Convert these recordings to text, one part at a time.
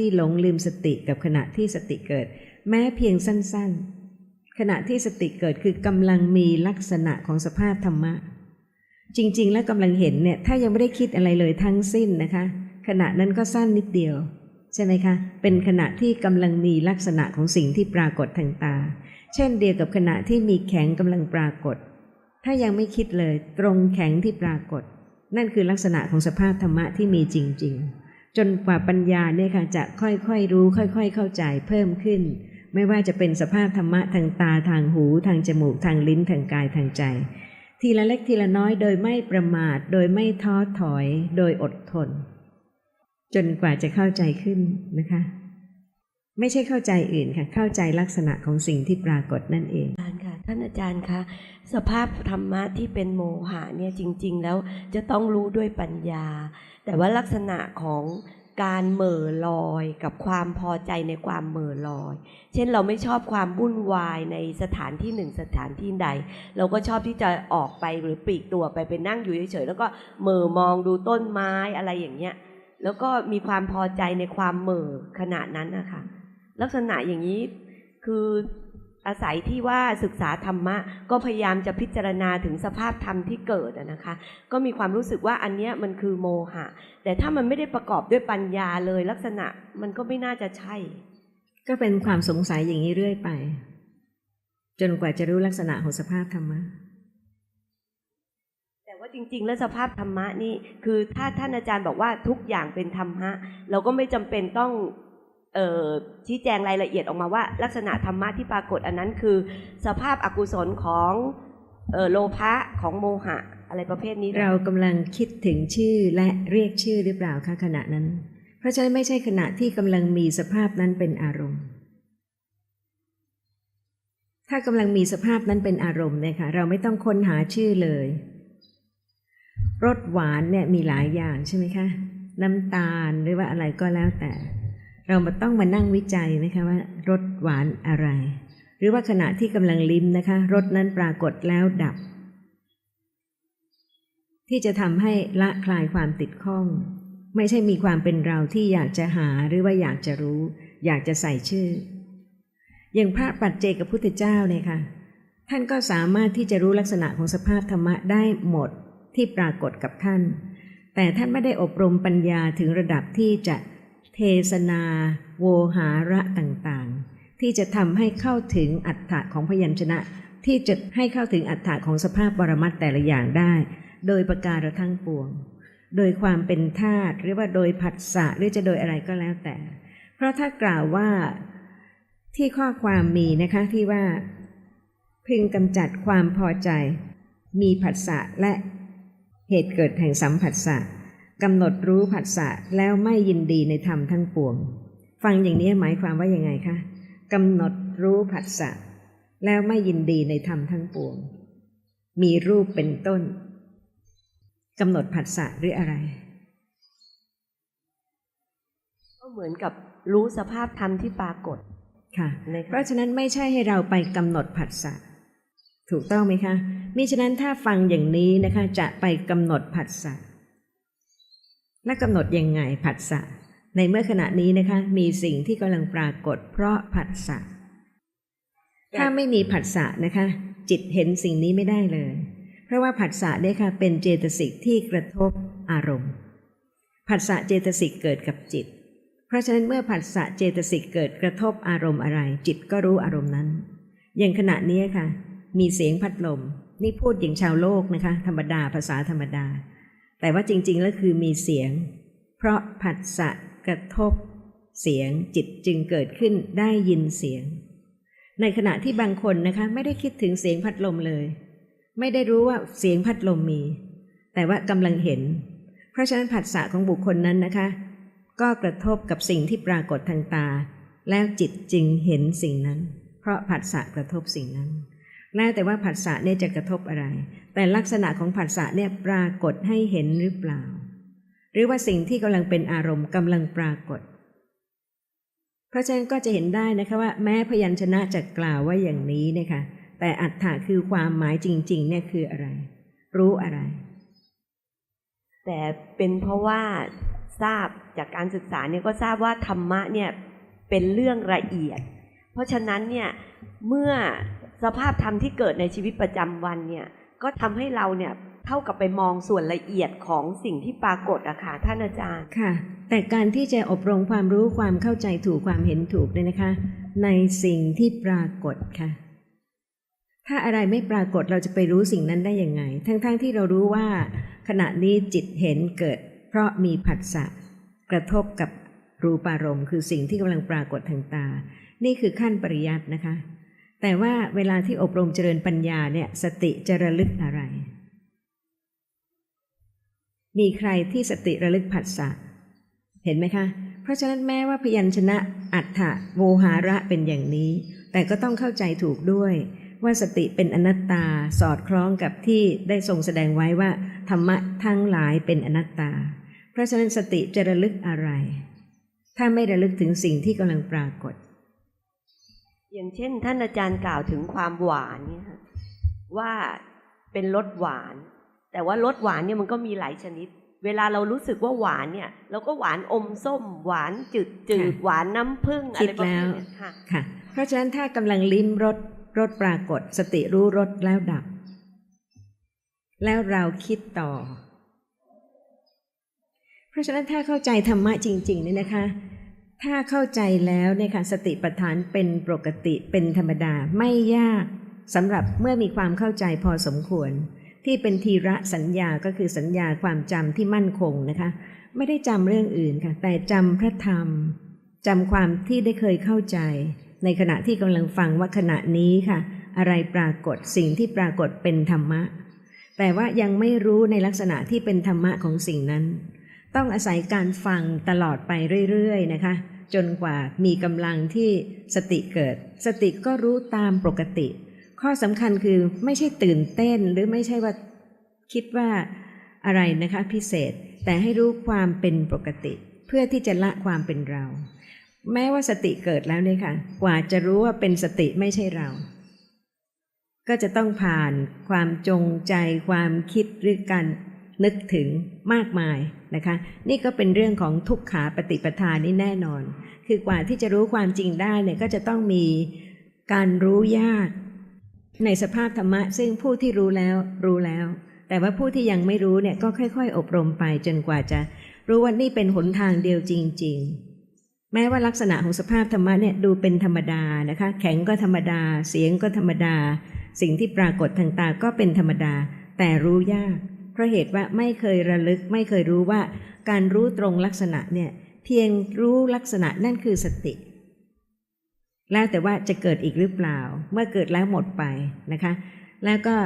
ที่หลงลืมสติกับขณะที่สติเกิด แม้เพียงสั้นๆ ขณะที่สติเกิดคือกำลังมีลักษณะของสภาพธรรมะ จริง ๆ แล้วกำลังเห็นเนี่ยถ้ายังไม่ได้คิดอะไรเลยทั้งสิ้นนะคะ ขณะนั้นก็สั้นนิดเดียว ใช่ไหมคะ เป็นขณะที่กำลังมีลักษณะของสิ่งที่ปรากฏทางตา เช่นเดียวกับขณะที่มีแข็งกำลังปรากฏ ถ้ายังไม่คิดเลยตรงแข็งที่ปรากฏ นั่นคือลักษณะของสภาพธรรมะที่มีจริง ๆ จนกว่าปัญญาเนี่ยค่ะจะค่อยๆรู้ ค่อย ๆ เข้าใจเพิ่มขึ้น ไม่ว่าจะเป็นสภาพธรรมะทางตาทางหู ทางจมูกทางลิ้นทางกายทางใจ ทีละเล็กทีละน้อยโดยไม่ประมาท โดยไม่ท้อถอย โดยอดทน จนกว่าจะเข้าใจขึ้นนะคะ ไม่ใช่เข้าใจอื่นค่ะ เข้าใจลักษณะของสิ่งที่ปรากฏนั่นเองอาจารย์ค่ะ ท่านอาจารย์คะสภาพธรรมะที่เป็นโมหะเนี่ยจริง ๆ แล้วจะต้องรู้ด้วยปัญญา แต่ว่าลักษณะของการเหม่อลอยกับความพอใจในความเหม่อลอย เช่นเราไม่ชอบความวุ่นวายในสถานที่หนึ่งสถานที่ใด เราก็ชอบที่จะออกไปหรือปลีกตัวไปไปนั่งอยู่เฉยๆแล้วก็เหม่อมองดูต้นไม้อะไรอย่างเงี้ย แล้วก็มีความพอใจในความเหม่อขนาดนั้นนะคะ ลักษณะอย่างนี้คืออาศัยที่ว่าศึกษาธรรมะ ก็พยายามจะพิจารณาถึงสภาพธรรมที่เกิดอะนะคะ ก็มีความรู้สึกว่าอันเนี้ยมันคือโมหะ แต่ถ้ามันไม่ได้ประกอบด้วยปัญญาเลยลักษณะมันก็ไม่น่าจะใช่ ก็เป็นความสงสัยอย่างนี้เรื่อยไป จนกว่าจะรู้ลักษณะของสภาพธรรมะแต่ว่าจริง ๆ แล้วสภาพธรรมะนี่คือถ้าท่านอาจารย์บอกว่าทุกอย่างเป็นธรรมะ เราก็ไม่จำเป็นต้องเอ่อ ชี้แจงรายละเอียดออกมาว่า ลักษณะธรรมะที่ปรากฏอันนั้นคือ สภาพอกุศลของออโลภะของโมหะ อะไรประเภทนี้ เรากำลังคิดถึงชื่อและเรียกชื่อหรือเปล่าคะขณะนั้น เพราะฉะนั้นไม่ใช่ขณะที่กำลังมีสภาพนั้นเป็นอารมณ์ ถ้ากำลังมีสภาพนั้นเป็นอารมณ์เนี่ยค่ะเราไม่ต้องค้นหาชื่อเลยรสหวานเนี่ยมีหลายอย่างใช่ไหมคะ น้ำตาลหรือว่าอะไรก็แล้วแต่ เรามาต้องมานั่งวิจัยนะคะว่ารสหวานอะไร หรือว่าขณะที่กำลังลิ้มนะคะรสนั้นปรากฏแล้วดับ ที่จะทำให้ละคลายความติดข้อง ไม่ใช่มีความเป็นเราที่อยากจะหาหรือว่าอยากจะรู้ อยากจะใส่ชื่อ อย่างพระปัจเจกพุทธเจ้าเนี่ยค่ะท่านก็สามารถที่จะรู้ลักษณะของสภาพธรรมะได้หมดที่ปรากฏกับท่าน แต่ท่านไม่ได้อบรมปัญญาถึงระดับที่จะ เทศนาโวหาระต่างๆ ที่จะทำให้เข้าถึงอัฏฐะของพยัญชนะ ที่จะให้เข้าถึงอัฏฐะของสภาพปรมัตแต่ละอย่างได้ โดยประการทั้งปวง โดยความเป็นธาตุหรือว่าโดยผัสสะหรือจะโดยอะไรก็แล้วแต่ เพราะถ้ากล่าวว่าที่ข้อความมีนะคะที่ว่า พึงกำจัดความพอใจ มีผัสสะและเหตุเกิดแห่งสัมผัสสะ กำหนดรู้ผัสสะแล้วไม่ยินดีในธรรมทั้งปวง ฟังอย่างนี้หมายความว่ายังไงคะกำหนดรู้ผัสสะแล้วไม่ยินดีในธรรมทั้งปวง มีรูปเป็นต้นกำหนดผัสสะหรืออะไร ก็เหมือนกับรู้สภาพธรรมที่ปรากฏค่ะในเพราะฉะนั้นไม่ใช่ให้เราไปกำหนดผัสสะถูกต้องไหมคะมิฉะนั้นถ้าฟังอย่างนี้นะคะ จะไปกำหนดผัสสะ และกำหนดยังไงผัสสะในเมื่อขณะนี้นะคะ มีสิ่งที่กำลังปรากฏ เพราะผัสสะถ้าไม่มีผัสสะนะคะ จิตเห็นสิ่งนี้ไม่ได้เลย เพราะว่าผัสสะเนี่ยค่ะเป็นเจตสิกที่กระทบอารมณ์ผัสสะเจตสิกเกิดกับจิต เพราะฉะนั้นเมื่อผัสสะเจตสิกเกิดกระทบอารมณ์อะไร จิตก็รู้อารมณ์นั้น อย่างขณะนี้ค่ะ มีเสียงพัดลม นี่พูดอย่างชาวโลกนะคะ ธรรมดาภาษาธรรมดา แต่ว่าจริงๆแล้วคือมีเสียง เพราะผัสสะกระทบ เสียงจิตจึงเกิดขึ้นได้ยินเสียง ในขณะที่บางคนนะคะไม่ได้คิดถึงเสียงพัดลมเลย ไม่ได้รู้ว่าเสียงพัดลมมี แต่ว่ากำลังเห็น เพราะฉะนั้นผัสสะของบุคคลนั้นนะคะ ก็กระทบกับสิ่งที่ปรากฏทางตา แล้วจิตจึงเห็นสิ่งนั้น เพราะผัสสะกระทบสิ่งนั้น แล้วแต่ว่าผัสสะเนี่ยจะกระทบอะไร แต่ลักษณะของผัสสะเนี่ยปรากฏให้เห็นหรือเปล่า หรือว่าสิ่งที่กำลังเป็นอารมณ์กำลังปรากฏ เพราะฉะนั้นก็จะเห็นได้นะคะว่าแม้พยัญชนะจะกล่าวว่าอย่างนี้นะคะแต่อัตถะคือความหมายจริง ๆ เนี่ยคืออะไร รู้อะไร แต่เป็นเพราะว่าทราบจากการศึกษาเนี่ยก็ทราบว่าธรรมะเนี่ยเป็นเรื่องละเอียด เพราะฉะนั้นเนี่ยเมื่อ สภาพธรรมที่เกิดในชีวิตประจำวันเนี่ยก็ทำให้เราเนี่ยเท่ากับไปมองส่วนละเอียดของสิ่งที่ปรากฏอะค่ะท่านอาจารย์ค่ะ แต่การที่จะอบรมความรู้ความเข้าใจถูกความเห็นถูกเนี่ยนะคะ ในสิ่งที่ปรากฏค่ะ ถ้าอะไรไม่ปรากฏเราจะไปรู้สิ่งนั้นได้ยังไง ทั้งๆทที่เรารู้ว่า ขณะนี้จิตเห็นเกิด เพราะมีผัสสะกระทบกับรูปารมณ์ คือสิ่งที่กำลังปรากฏทางตา นี่คือขั้นปริยัตินะคะ แต่ว่าเวลาที่อบรมเจริญปัญญาเนี่ยสติจะระลึกอะไร มีใครที่สติระลึกผัสสะเห็นไหมคะ เพราะฉะนั้นแม้ว่าพยัญชนะอัฏฐะโวหาระเป็นอย่างนี้ แต่ก็ต้องเข้าใจถูกด้วยว่าสติเป็นอนัตตาสอดคล้องกับที่ได้ทรงแสดงไว้ว่า ธรรมะทั้งหลายเป็นอนัตตา เพราะฉะนั้นสติจะระลึกอะไร ถ้าไม่ระลึกถึงสิ่งที่กำลังปรากฏ อย่างเช่น ท่านอาจารย์กล่าวถึงความหวานเนี่ยค่ะว่าเป็นรสหวาน แต่ว่ารสหวานเนี่ยมันก็มีหลายชนิด เวลาเรารู้สึกว่าหวานเนี่ยเราก็หวานอมส้ม หวานจืดจืดค่ะหวานน้ำผึ้งอะไรประเภทเนี้ยค่ะค่ะ เพราะฉะนั้นถ้ากำลังลิ้มรสรสปรากฏ สติรู้รสแล้วดับ แล้วเราคิดต่อ เพราะฉะนั้นถ้าเข้าใจธรรมะจริงๆเนี่ยนะคะ ถ้าเข้าใจแล้วเนี่ยค่ะสติปัฏฐานเป็นปกติเป็นธรรมดาไม่ยากสำหรับเมื่อมีความเข้าใจพอสมควร ที่เป็นทีระสัญญาก็คือสัญญาความจำที่มั่นคงนะคะ ไม่ได้จำเรื่องอื่นค่ะ แต่จำพระธรรมจำความที่ได้เคยเข้าใจ ในขณะที่กำลังฟังว่าขณะนี้ค่ะ อะไรปรากฏสิ่งที่ปรากฏเป็นธรรมะ แต่ว่ายังไม่รู้ในลักษณะที่เป็นธรรมะของสิ่งนั้น ต้องอาศัยการฟังตลอดไปเรื่อยๆนะคะ จนกว่ามีกำลังที่สติเกิด สติก็รู้ตามปกติ ข้อสำคัญคือไม่ใช่ตื่นเต้นหรือไม่ใช่ว่าคิดว่าอะไรนะคะพิเศษแต่ให้รู้ความเป็นปกติ เพื่อที่จะละความเป็นเรา แม้ว่าสติเกิดแล้วเนี่ยค่ะ กว่าจะรู้ว่าเป็นสติไม่ใช่เรา ก็จะต้องผ่านความจงใจความคิดหรือการ นึกถึงมากมายนะคะ นี่ก็เป็นเรื่องของทุกขาปฏิปทานี่แน่นอน คือกว่าที่จะรู้ความจริงได้เนี่ยก็จะต้องมีการรู้ยาก ในสภาพธรรมะ ซึ่งผู้ที่รู้แล้วรู้แล้ว แต่ว่าผู้ที่ยังไม่รู้เนี่ยก็ค่อย ๆ อบรมไปจนกว่าจะรู้ว่านี่เป็นหนทางเดียวจริง ๆแม้ว่าลักษณะของสภาพธรรมะเนี่ยดูเป็นธรรมดานะคะ แข็งก็ธรรมดา เสียงก็ธรรมดา สิ่งที่ปรากฏทางตาก็เป็นธรรมดา แต่รู้ยาก ราะเหตุว่าไม่เคยระลึกไม่เคยรู้ว่าการรู้ตรงลักษณะเนี่ยเพียงรู้ลักษณะนั่นคือสติ แล้วแต่ว่าจะเกิดอีกหรือเปล่า เมื่อเกิดแล้วหมดไปนะคะ แล้วก็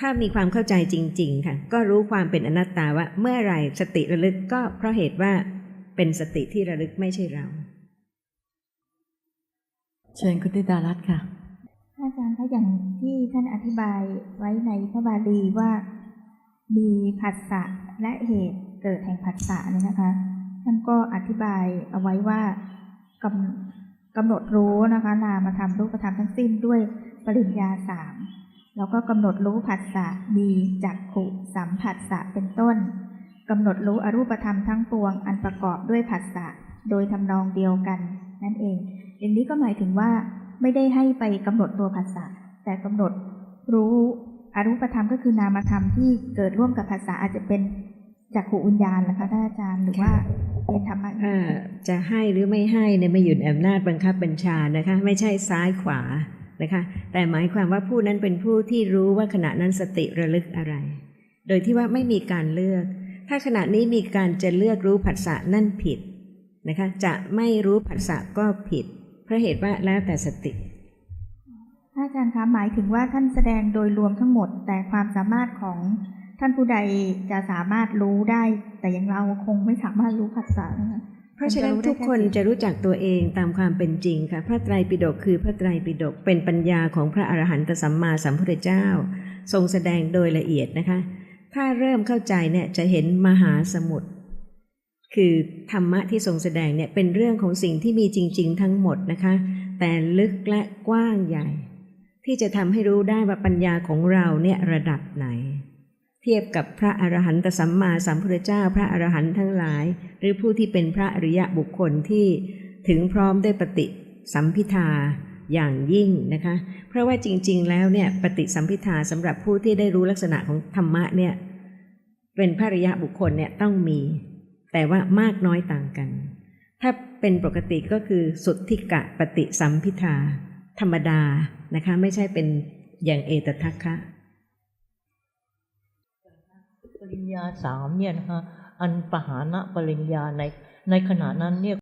ถ้ามีความเข้าใจจริง ๆ ค่ะ ก็รู้ความเป็นอนัตตาว่าเมื่อไหร่สติระลึกก็เพราะเหตุว่าเป็นสติที่ระลึกไม่ใช่เรา เชิญคุณธิดารัตน์ค่ะอาจารย์คะอย่างที่ท่านอธิบายไว้ในพระบาลีว่า มีผัสสะและเหตุเกิดแห่งผัสสะเนี่ยนะคะท่านก็อธิบายเอาไว้ว่ากำกำหนดรู้นะคะนามธรรมรูปธรรมทั้งสิ้นด้วยปริญญาสามแล้วก็กำหนดรู้ผัสสะมีจักขุสัมผัสสะเป็นต้นกำหนดรู้อรูปธรรมทั้งปวงอันประกอบด้วยผัสสะโดยทำนองเดียวกัน นั่นเอง อย่างนี้ก็หมายถึงว่าไม่ได้ให้ไปกำหนดตัวผัสสะแต่กำหนดรู้ อรูปธรรมก็คือนามธรรมที่เกิดร่วมกับผัสสะอาจจะเป็นจักขุวิญญาณนะคะท่านอาจารย์หรือว่าเป็นธรรมะเอ่จะให้หรือไม่ให้เนี่ยไม่อยู่ในอำนาจบังคับบัญชานะคะ ไม่ใช่ซ้ายขวานะคะ แต่หมายความว่าผู้นั้นเป็นผู้ที่รู้ว่าขณะนั้นสติระลึกอะไร โดยที่ว่าไม่มีการเลือก ถ้าขณะนี้มีการจะเลือกรู้ผัสสะนั่นผิดนะคะ จะไม่รู้ผัสสะก็ผิดเพราะเหตุว่าแล้วแต่สติ ท่านอาจารย์คะหมายถึงว่าท่านแสดงโดยรวมทั้งหมด แต่ความสามารถของท่านผู้ใดจะสามารถรู้ได้ แต่อย่างเราคงไม่สามารถรู้ผัสสะนะคะเพราะฉะนั้นทุกคนจะรู้จักตัวเองตามความเป็นจริงค่ะ พระไตรปิฎกคือพระไตรปิฎกเป็นปัญญาของพระอรหันตสัมมาสัมพุทธเจ้า ทรงแสดงโดยละเอียดนะคะ ถ้าเริ่มเข้าใจเนี่ยจะเห็นมหาสมุทรคือธรรมะที่ทรงแสดงเนี่ยเป็นเรื่องของสิ่งที่มีจริง ๆ ทั้งหมดนะคะ แต่ลึกและกว้างใหญ่ ที่จะทำให้รู้ได้ว่าปัญญาของเราเนี่ยระดับไหน เทียบกับพระอรหันตสัมมาสัมพุทธเจ้าพระอรหันต์ทั้งหลาย หรือผู้ที่เป็นพระอริยะบุคคลที่ถึงพร้อมด้วยปฏิสัมพิทาอย่างยิ่งนะคะ เพราะว่าจริง ๆ แล้วเนี่ยปฏิสัมพิทาสำหรับผู้ที่ได้รู้ลักษณะของธรรมะเนี่ยเป็นพระอริยะบุคคลเนี่ยต้องมี แต่ว่ามากน้อยต่างกัน ถ้าเป็นปกติก็คือสุทธิกะปฏิสัมพิทา ธรรมดานะคะไม่ใช่เป็นอย่างเอตทัคคะปริญญาสามเนี่ยนะคะอันปหานะปริญญาในในขณะนั้นเนี่ย